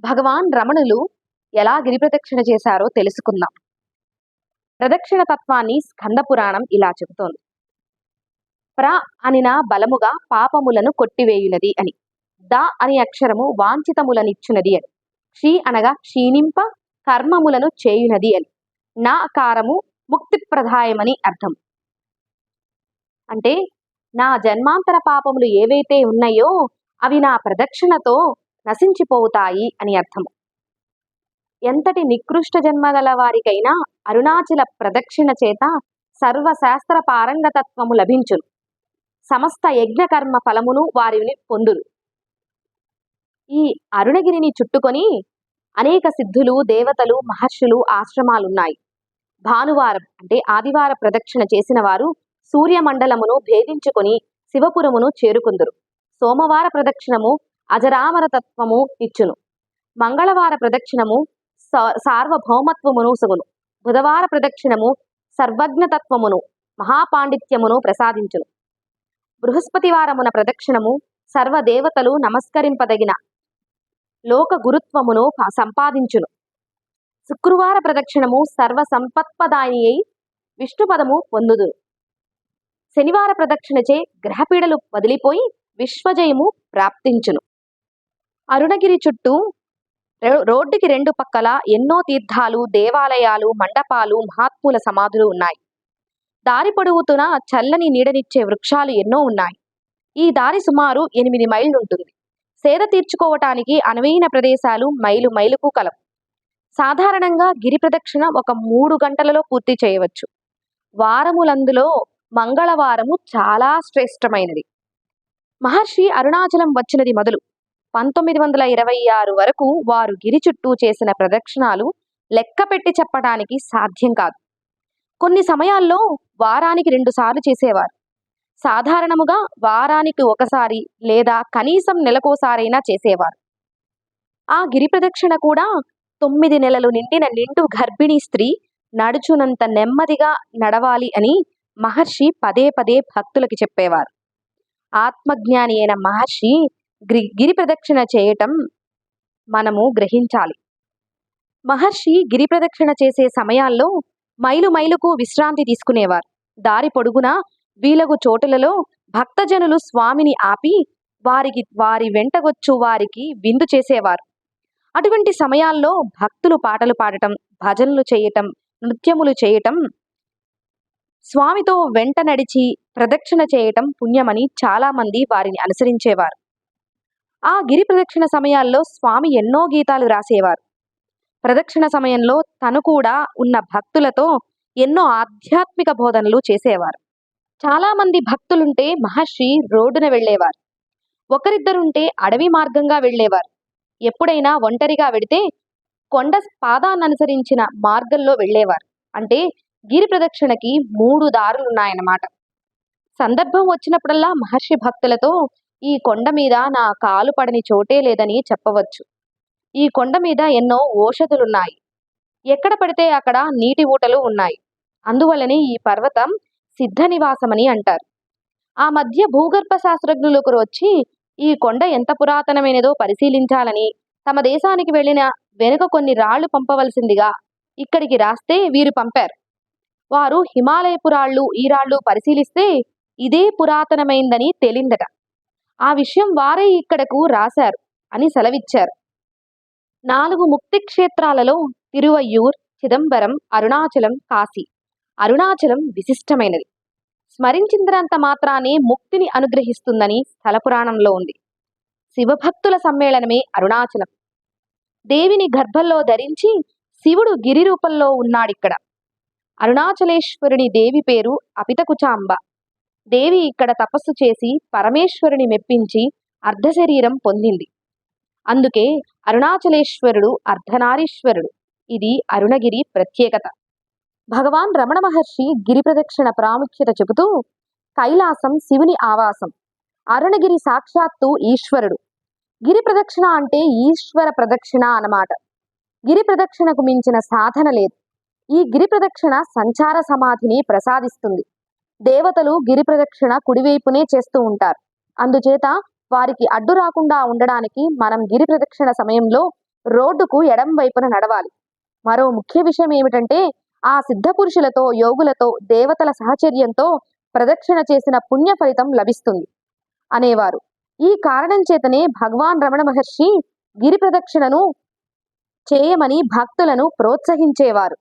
భగవాన్ రమణులు ఎలా గిరి ప్రదక్షిణ చేశారో తెలుసుకుందాం. ప్రదక్షిణ తత్వాన్ని స్కంద పురాణం ఇలా చెబుతోంది. ప్ర అనిన బలముగా పాపములను కొట్టివేయునది అని. ద అని అక్షరము వాంఛితములనిచ్చునది అని. క్షీ అనగా క్షీణింప కర్మములను చేయునది అని. నా కారము ముక్తిప్రదాయమని అర్థం. అంటే నా జన్మాంతర పాపములు ఏవైతే ఉన్నాయో అవి నా ప్రదక్షిణతో నశించిపోతాయి అని అర్థము. ఎంతటి నికృష్ట జన్మగల వారికైనా అరుణాచల ప్రదక్షిణ చేత సర్వశాస్త్ర పారంగతత్వము లభించును. సమస్త యజ్ఞకర్మ ఫలమును వారిని పొందురు ఈ అరుణగిరిని చుట్టుకొని అనేక సిద్ధులు దేవతలు మహర్షులు ఆశ్రమాలున్నాయి. భానువారం అంటే ఆదివార ప్రదక్షిణ చేసిన వారు సూర్యమండలమును భేదించుకొని శివపురమును చేరుకుందురు. సోమవార ప్రదక్షిణము అజరామర తత్వము ఇచ్చును. మంగళవార ప్రదక్షిణము స- సార్వభౌమత్వమును సుగును. బుధవార ప్రదక్షిణము సర్వజ్ఞతత్వమును మహాపాండిత్యమును ప్రసాదించును. బృహస్పతివారమున ప్రదక్షిణము సర్వదేవతలు నమస్కరింపదగిన లోక గురుత్వమును సంపాదించును. శుక్రవార ప్రదక్షిణము సర్వ సంపత్పదాయి అయి విష్ణుపదము పొందుదురు శనివార ప్రదక్షిణచే గ్రహపీడలు వదిలిపోయి విశ్వజయము ప్రాప్తించును. అరుణగిరి చుట్టూ రో- రోడ్డుకి రెండు పక్కల ఎన్నో తీర్థాలు దేవాలయాలు మండపాలు మహాత్ముల సమాధులు ఉన్నాయి. దారి పొడవుతున చల్లని నీడనిచ్చే వృక్షాలు ఎన్నో ఉన్నాయి. ఈ దారి సుమారు ఎనిమిది మైళ్ళు ఉంటుంది. సేద తీర్చుకోవటానికి అనువైన ప్రదేశాలు మైలు మైలుకు కలవు. సాధారణంగా గిరి ప్రదక్షిణ ఒక మూడు గంటలలో పూర్తి చేయవచ్చు. వారములందులో మంగళవారము చాలా శ్రేష్టమైనది. మహర్షి అరుణాచలం వచ్చినది మొదలు. పంతొమ్మిది వందల ఇరవై ఆరు వరకు వారు గిరి చుట్టూ చేసిన ప్రదక్షిణాలు లెక్క పెట్టి చెప్పడానికి సాధ్యం కాదు. కొన్ని సమయాల్లో వారానికి రెండుసార్లు చేసేవారు. సాధారణముగా వారానికి ఒకసారి లేదా కనీసం నెలకోసారైనా చేసేవారు. ఆ గిరి ప్రదక్షిణ కూడా తొమ్మిది నెలలు నిండిన నిండు గర్భిణీ స్త్రీ నడుచునంత నెమ్మదిగా నడవాలి అని మహర్షి పదే పదే భక్తులకి చెప్పేవారు. ఆత్మజ్ఞాని అయిన మహర్షి గిరి గిరి ప్రదక్షిణ చేయటం మనము గ్రహించాలి. మహర్షి గిరి ప్రదక్షిణ చేసే సమయాల్లో మైలు మైలుకు విశ్రాంతి తీసుకునేవారు. దారి పొడుగునా వీలగు చోటులలో భక్తజనులు స్వామిని ఆపి వారికి వారి వెంటగొచ్చు వారికి విందు చేసేవారు. అటువంటి సమయాల్లో భక్తులు పాటలు పాడటం భజనలు చేయటం నృత్యములు చేయటం స్వామితో వెంట నడిచి ప్రదక్షిణ చేయటం పుణ్యమని చాలామంది వారిని అనుసరించేవారు. ఆ గిరి ప్రదక్షిణ సమయాల్లో స్వామి ఎన్నో గీతాలు రాసేవారు ప్రదక్షిణ సమయంలో తను కూడా ఉన్న భక్తులతో ఎన్నో ఆధ్యాత్మిక బోధనలు చేసేవారు. చాలా మంది భక్తులుంటే మహర్షి రోడ్డున వెళ్ళేవారు. ఒకరిద్దరుంటే అడవి మార్గంగా వెళ్ళేవారు. ఎప్పుడైనా ఒంటరిగా వెడితే కొండ పాదాన్ననుసరించిన మార్గంలో వెళ్ళేవారు. అంటే గిరి ప్రదక్షిణకి మూడు దారులున్నాయన్నమాట. సందర్భం వచ్చినప్పుడల్లా మహర్షి భక్తులతో ఈ కొండ మీద నా కాలు పడని చోటే లేదని చెప్పవచ్చు. ఈ కొండ మీద ఎన్నో ఓషధులున్నాయి. ఎక్కడ పడితే అక్కడ నీటి ఊటలు ఉన్నాయి. అందువలనే ఈ పర్వతం సిద్ధ నివాసమని అంటారు. ఆ మధ్య భూగర్భ శాస్త్రజ్ఞులు ఒకరు వచ్చి ఈ కొండ ఎంత పురాతనమైనదో పరిశీలించాలని తమ దేశానికి వెళ్ళిన వెనుక కొన్ని రాళ్ళు పంపవలసిందిగా ఇక్కడికి రాస్తే వీరు పంపారు. వారు హిమాలయపు రాళ్ళు ఈ రాళ్ళు పరిశీలిస్తే ఇదే పురాతనమైందని తేలిందట. ఆ విషయం వారే ఇక్కడకు రాశారు అని సెలవిచ్చారు. నాలుగు ముక్తి క్షేత్రాలలో తిరువయ్యూర్ చిదంబరం అరుణాచలం కాశీ. అరుణాచలం విశిష్టమైనది. స్మరించినంత మాత్రానే ముక్తిని అనుగ్రహిస్తుందని స్థల పురాణంలో ఉంది. శివభక్తుల సమ్మేళనమే అరుణాచలం. దేవిని గర్భంలో ధరించి శివుడు గిరి రూపంలో ఉన్నాడిక్కడ. అరుణాచలేశ్వరుని దేవి పేరు అపితకుచాంబ. దేవి ఇక్కడ తపస్సు చేసి పరమేశ్వరుని మెప్పించి అర్ధశరీరం పొందింది. అందుకే అరుణాచలేశ్వరుడు అర్ధనారీశ్వరుడు. ఇది అరుణగిరి ప్రత్యేకత. భగవాన్ రమణ మహర్షి గిరి ప్రదక్షిణ ప్రాముఖ్యత చెబుతూ కైలాసం శివుని ఆవాసం. అరుణగిరి సాక్షాత్తు ఈశ్వరుడు. గిరి ప్రదక్షిణ అంటే ఈశ్వర ప్రదక్షిణ అన్నమాట. గిరి ప్రదక్షిణకు మించిన సాధన లేదు. ఈ గిరి ప్రదక్షిణ సంచార సమాధిని ప్రసాదిస్తుంది. దేవతలు గిరి ప్రదక్షిణ కుడివైపునే చేస్తూ ఉంటారు. అందుచేత వారికి అడ్డు రాకుండా ఉండడానికి మనం గిరి ప్రదక్షిణ సమయంలో రోడ్డుకు ఎడం వైపున నడవాలి. మరో ముఖ్య విషయం ఏమిటంటే ఆ సిద్ధ పురుషులతో యోగులతో దేవతల సహచర్యంతో ప్రదక్షిణ చేసిన పుణ్య ఫలితం లభిస్తుంది. అనేవారు. ఈ కారణం చేతనే భగవాన్ రమణ మహర్షి గిరి ప్రదక్షిణను చేయమని భక్తులను ప్రోత్సహించేవారు.